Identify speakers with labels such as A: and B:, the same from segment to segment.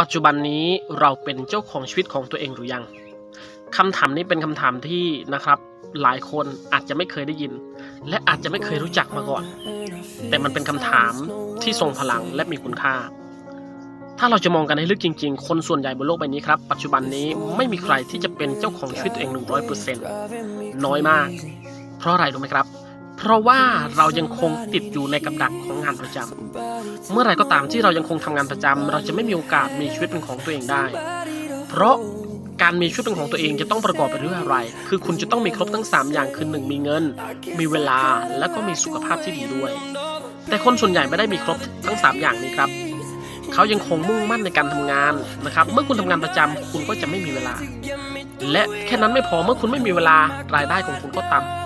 A: ปัจจุบันนี้เราเป็นเจ้าของชีวิตของตัวเองหรือยังคำถามนี้เป็นคำถามที่นะครับหลายคนอาจจะไม่เคยได้ยิน และอาจจะไม่เคยรู้จักมาก่อน แต่มันเป็นคำถามที่ทรงพลังและมีคุณค่า ถ้าเราจะมองกันให้ลึกจริง ๆ คนส่วนใหญ่บนโลกใบนี้ครับ ปัจจุบันนี้ไม่มีใครที่จะเป็นเจ้าของชีวิตตัวเอง 100%น้อยมาก เพราะอะไรรู้ไหมครับ เพราะว่าเรายังคงติดอยู่ในกับดักของงานประจำเมื่อไรก็ตามที่เรายังคงทำงานประจำเราจะไม่มีโอกาสมีชีวิตเป็นของตัวเองได้ เพราะการมีชีวิตเป็นของตัวเองจะต้องประกอบไปด้วยอะไร คือคุณจะต้องมีครบทั้ง 3 อย่างคือหนึ่งมีเงิน มีเวลา และก็มีสุขภาพที่ดีด้วย แต่คนส่วนใหญ่ไม่ได้มีครบทั้ง 3 อย่างนี้ครับ เขายังคงมุ่งมั่นในการทำงานนะครับ เมื่อคุณทำงานประจำคุณก็จะไม่มีเวลา และแค่นั้นไม่พอ เมื่อคุณไม่มีเวลารายได้ของคุณก็ต่ำ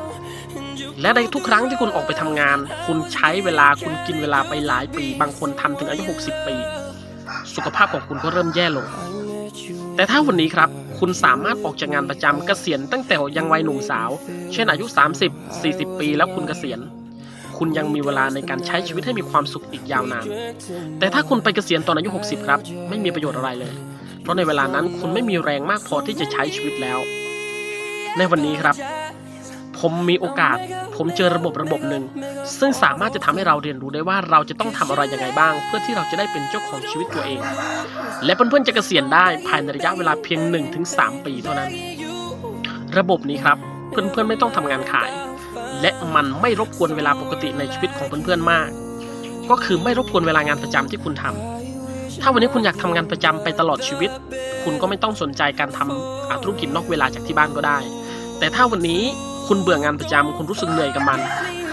A: และในทุกครั้งที่คุณออกไปทำงาน คุณใช้เวลาคุณกินเวลาไปหลายปี บางคนทำถึงอายุ 60 ปี สุขภาพของคุณก็เริ่มแย่ลง แต่ถ้าวันนี้ครับ คุณสามารถออกจากงานประจำเกษียณตั้งแต่ยังวัยหนุ่มสาว เช่นอายุ 30 40 ปี แล้วคุณเกษียณคุณยังมีเวลาในการใช้ชีวิตให้มีความสุขอีกยาวนาน แต่ถ้าคุณไปเกษียณตอนอายุ 60 ครับ ไม่มีประโยชน์อะไรเลย เพราะในเวลานั้นคุณไม่มีแรงมากพอที่จะใช้ชีวิตแล้ว ในวันนี้ครับ ผมมีโอกาส ผมเจอระบบระบบหนึ่งซึ่งสามารถจะทำให้เราเรียนรู้ได้ว่าเราจะต้องทำอะไรยังไงบ้าง เพื่อที่เราจะได้เป็นเจ้าของชีวิตตัวเอง และเพื่อนๆจะเกษียณได้ภายในระยะเวลาเพียง 1-3 ปีเท่านั้น ระบบนี้ครับเพื่อนๆไม่ต้องทำงานขาย และมันไม่รบกวนเวลาปกติในชีวิตของเพื่อนๆมาก ก็คือไม่รบกวนเวลางานประจำที่คุณทำถ้าวันนี้คุณอยากทำงานประจำไปตลอดชีวิต คุณก็ไม่ต้องสนใจการทำอ่าธุรกิจนอกเวลาจากที่บ้านก็ได้ แต่ถ้าวันนี้ คุณเบื่องานประจำคุณรู้สึกเหนื่อยกับมัน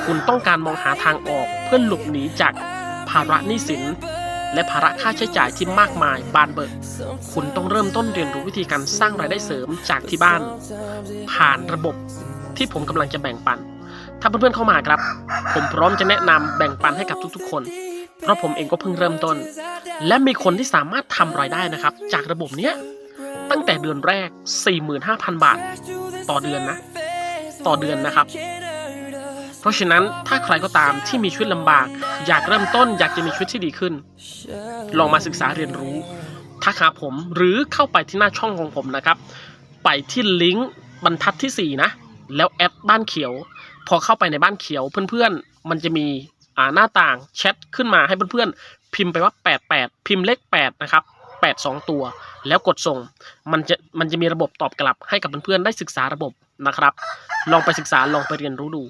A: คุณต้องการมองหาทางออกเพื่อหลบหนีจากภาระหนี้สิน และภาระค่าใช้จ่ายที่มากมายบานเบิกคุณต้องเริ่มต้นเรียนรู้วิธีการสร้างรายได้เสริมจากที่บ้าน ผ่านระบบที่ผมกำลังจะแบ่งปัน ถ้าเพื่อนๆเข้ามาครับ ผมพร้อมจะแนะนำแบ่งปันให้กับทุกๆคน เพราะผมเองก็เพิ่งเริ่มต้น และมีคนที่สามารถทำรายได้นะครับ จากระบบเนี้ยตั้งแต่เดือนแรก 45,000 บาท ต่อเดือนนะ ต่อเดือนนะครับ เพราะฉะนั้นถ้าใครก็ตามที่มีชีวิตลำบาก อยากเริ่มต้นอยากจะมีชีวิตที่ดีขึ้น ลองมาศึกษาเรียนรู้ทักหาผมหรือเข้าไปที่หน้าช่องของผมนะครับ ไปที่ลิงก์บรรทัดที่ 4 นะ แล้วแอดบ้านเขียว พอเข้าไปในบ้านเขียวเพื่อนๆ มันจะมีอ่าหน้าต่างแชทขึ้นมาให้เพื่อนๆ พิมพ์ไปว่า 88 พิมพ์เลข 8 นะครับ 8 2 ตัว แล้วกดส่ง มันจะมันจะมีระบบตอบกลับให้กับเพื่อนๆ ได้ศึกษาระบบ นะครับ ลองไปศึกษาลองไปเรียนรู้ดู